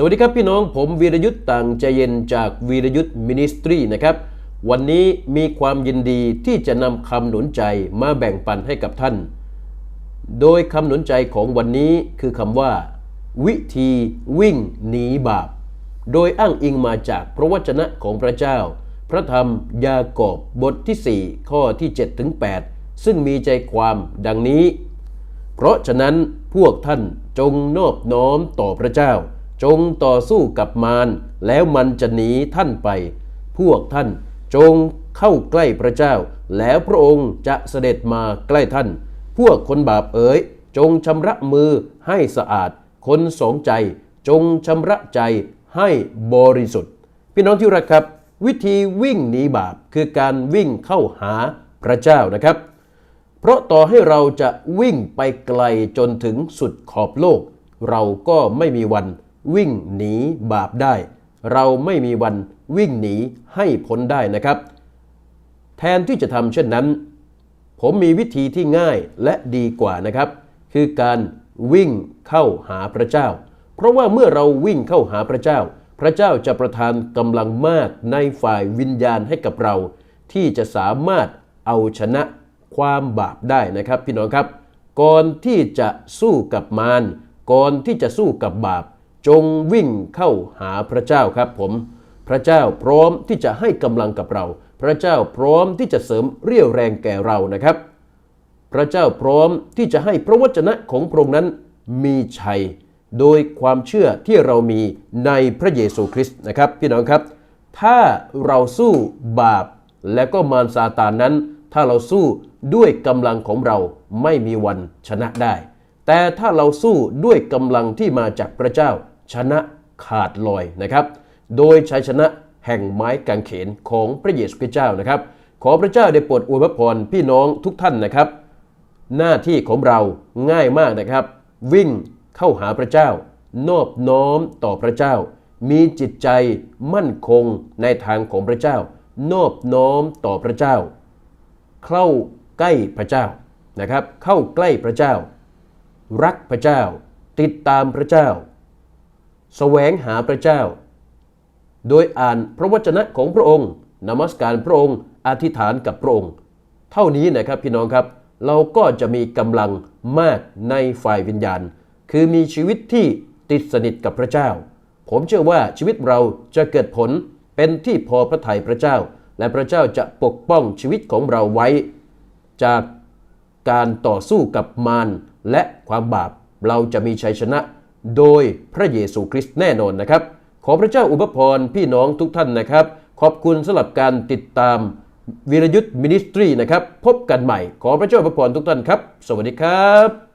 สวัสดีครับพี่น้องผมวีรยุทธ์ต่างใจเย็นจากวีรยุทธ์มินิสทรีนะครับ วันนี้มีความยินดีที่จะนำคำหนุนใจมาแบ่งปันให้กับท่าน โดยคำหนุนใจของวันนี้คือคำว่า วิธีวิ่งหนีบาป โดยอ้างอิงมาจากพระวจนะของพระเจ้า พระธรรมยากอบบทที่ 4 ข้อที่7ถึง8ซึ่งมีใจความดังนี้ เพราะฉะนั้นพวกท่านจงนอบน้อมต่อพระเจ้า จงต่อสู้กับมารแล้วมันจะหนีท่านไป พวกท่านจงเข้าใกล้พระเจ้า แล้วพระองค์จะเสด็จมาใกล้ท่าน พวกคนบาปเอ๋ย จงชำระมือให้สะอาด คนสองใจ จงชำระใจให้บริสุทธิ์ พี่น้องที่รักครับ วิธีวิ่งหนีบาปคือการวิ่งเข้าหาพระเจ้านะครับ เพราะต่อให้เราจะวิ่งไปไกลจนถึงสุดขอบโลก เราก็ไม่มีวัน วิ่งหนีบาปได้ เราไม่มีวันวิ่งหนีให้พ้นได้นะครับ แทนที่จะทำเช่นนั้น ผมมีวิธีที่ง่ายและดีกว่านะครับ คือการวิ่งเข้าหาพระเจ้า เพราะว่าเมื่อเราวิ่งเข้าหาพระเจ้า พระเจ้าจะประทานกำลังมากในฝ่ายวิญญาณให้กับเรา ที่จะสามารถเอาชนะความบาปได้นะครับพี่น้องครับ ก่อนที่จะสู้กับมารก่อนที่จะสู้กับบาป จงวิ่งเข้าหาพระเจ้าครับผม พระเจ้าพร้อมที่จะให้กำลังกับเรา พระเจ้าพร้อมที่จะเสริมเรี่ยวแรงแก่เรานะครับ พระเจ้าพร้อมที่จะให้พระวจนะของพระองค์นั้นมีชัย โดยความเชื่อที่เรามีในพระเยซูคริสต์นะครับพี่น้องครับ ถ้าเราสู้บาปและก็มารซาตานนั้น ถ้าเราสู้ด้วยกำลังของเราไม่มีวันชนะได้ แต่ถ้าเราสู้ด้วยกำลังที่มาจากพระเจ้า ชนะขาดลอยนะครับ โดยชัยชนะแห่งไม้กางเขนของพระเยซูคริสต์เจ้านะครับ ขอพระเจ้าได้โปรดอวยพรพี่น้องทุกท่านนะครับ หน้าที่ของเราง่ายมากนะครับ วิ่งเข้าหาพระเจ้า นอบน้อมต่อพระเจ้า มีจิตใจมั่นคงในทางของพระเจ้า นอบน้อมต่อพระเจ้า เข้าใกล้พระเจ้านะครับ เข้าใกล้พระเจ้า รักพระเจ้า ติดตามพระเจ้าแสวงหาพระเจ้า โดยอ่านพระวจนะของพระองค์ นมัสการพระองค์อธิษฐานกับพระองค์ เท่านี้นะครับพี่น้องครับ เราก็จะมีกำลังมากในฝ่ายวิญญาณ คือมีชีวิตที่ติดสนิทกับพระเจ้า ผมเชื่อว่าชีวิตเราจะเกิดผลเป็นที่พอพระทัยพระเจ้า และพระเจ้าจะปกป้องชีวิตของเราไว้ จากการต่อสู้กับมาร และความบาปเราจะมีชัยชนะ โดยพระเยซูคริสต์แน่นอนนะครับ ขอพระเจ้าอุปพรพี่น้องทุกท่านนะครับ ขอบคุณสำหรับการติดตามวิรยุทธ์มินิสทรีนะครับ พบกันใหม่ ขอพระเจ้าอุปพรทุกท่านครับ สวัสดีครับ